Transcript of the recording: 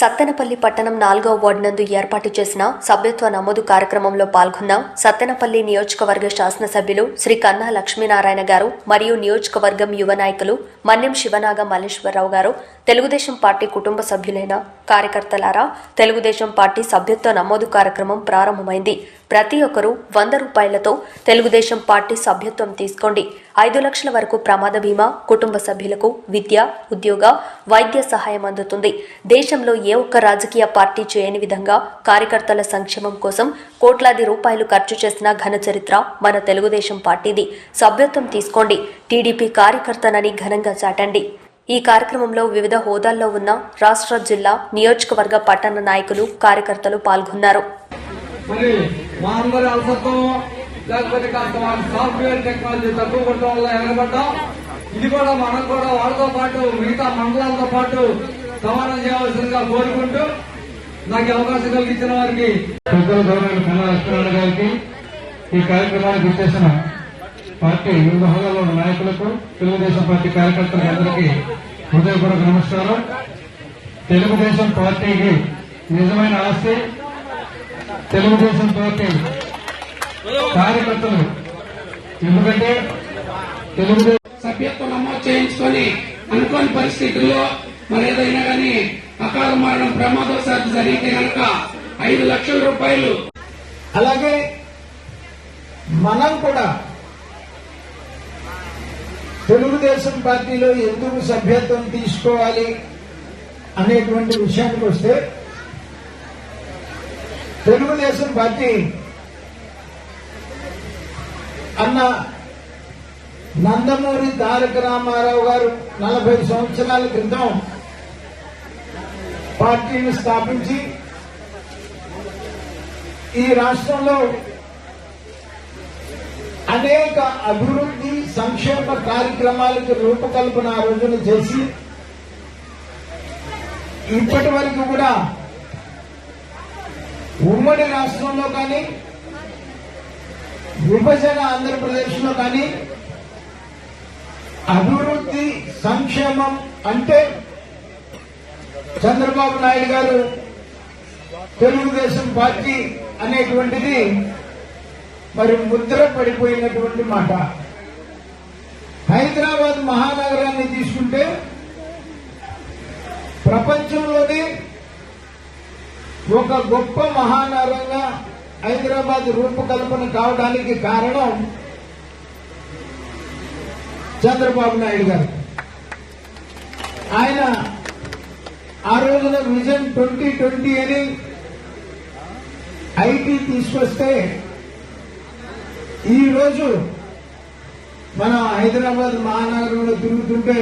సత్తెనపల్లి పట్టణం నాలుగవ వార్డు నందు ఏర్పాటు చేసిన సభ్యత్వ నమోదు కార్యక్రమంలో పాల్గొన్న సత్తెనపల్లి నియోజకవర్గ శాసనసభ్యులు శ్రీ కన్నా లక్ష్మీనారాయణ గారు మరియు నియోజకవర్గం యువ నాయకులు మన్యం శివనాగ మల్లేశ్వరరావు గారు తెలుగుదేశం పార్టీ కుటుంబ సభ్యులైన కార్యకర్తలారా తెలుగుదేశం పార్టీ సభ్యత్వ నమోదు కార్యక్రమం ప్రారంభమైంది. ప్రతి ఒక్కరూ వంద రూపాయలతో తెలుగుదేశం పార్టీ సభ్యత్వం తీసుకోండి. ఐదు లక్షల వరకు ప్రమాద బీమా కుటుంబ సభ్యులకు విద్య ఉద్యోగ వైద్య సహాయం అందుతుంది. దేశంలో ఏ ఒక్క రాజకీయ పార్టీ చేయని విధంగా కార్యకర్తల సంక్షేమం కోసం కోట్లాది రూపాయలు ఖర్చు చేసిన ఘన చరిత్ర మన తెలుగుదేశం పార్టీది. సభ్యత్వం తీసుకోండి. టీడీపీ కార్యకర్తనని ఘనంగా చాటండి. ఈ కార్యక్రమంలో వివిధ హోదాల్లో ఉన్న రాష్ట్ర జిల్లా నియోజకవర్గ పట్టణ నాయకులు కార్యకర్తలు పాల్గొన్నారు. లేకపోతే కాస్త వాళ్ళ సాఫ్ట్వేర్ టెక్నాలజీ తక్కువ కొట్టడం వల్ల ఎనగబడ్డాం ఇది కూడా మనం కూడా వాళ్ళతో పాటు మిగతా మండలాలతో పాటు సమానం చేయవలసిందిగా కోరుకుంటూ నాకు అవకాశం కలిగించిన వారికి పెద్దల గవర్నమెంట్ కన్నా లక్ష్మీనారాయణ గారికి ఈ కార్యక్రమానికి ఇచ్చేసిన పార్టీ వివిధ హోదాలో ఉన్న నాయకులకు తెలుగుదేశం పార్టీ కార్యకర్తలకు అందరికీ హృదయపూర్వక నమస్కారం. తెలుగుదేశం పార్టీకి నిజమైన ఆస్తి తెలుగుదేశం పార్టీ కార్యకర్తలు. ఎందుకంటే తెలుగు సభ్యత్వం నమోదు చేయించుకొని అనుకోని పరిస్థితుల్లో మరి ఏదైనా కానీ అకాల మరణం ప్రమాదవశాత్తు జరిగితే కనుక ఐదు లక్షల రూపాయలు. అలాగే మనం కూడా తెలుగుదేశం పార్టీలో ఎందుకు సభ్యత్వం తీసుకోవాలి అనేటువంటి విషయానికి వస్తే తెలుగుదేశం పార్టీ అన్న నందమూరి తారక రామారావు గారు నలభై సంవత్సరాల క్రితం పార్టీని స్థాపించి ఈ రాష్ట్రంలో అనేక అభివృద్ధి సంక్షేమ కార్యక్రమాలకు రూపకల్పన ఆ రోజున చేసి ఇప్పటి వరకు కూడా ఉమ్మడి రాష్ట్రంలో కానీ విభజన ఆంధ్రప్రదేశ్లో కానీ అభివృద్ధి సంక్షేమం అంటే చంద్రబాబు నాయుడు గారు తెలుగుదేశం పార్టీ అనేటువంటిది మరి ముద్ర పడిపోయినటువంటి మాట. హైదరాబాద్ మహానగరాన్ని తీసుకుంటే ప్రపంచంలోనే ఒక గొప్ప మహానగరంగా హైదరాబాద్ రూపకల్పన కావడానికి కారణం చంద్రబాబు నాయుడు గారు. ఆయన ఆ రోజున విజన్ ట్వంటీ ట్వంటీ అని ఐటీ తీసుకొస్తే ఈ రోజు హైదరాబాద్ మహానగరంలో తిరుగుతుంటే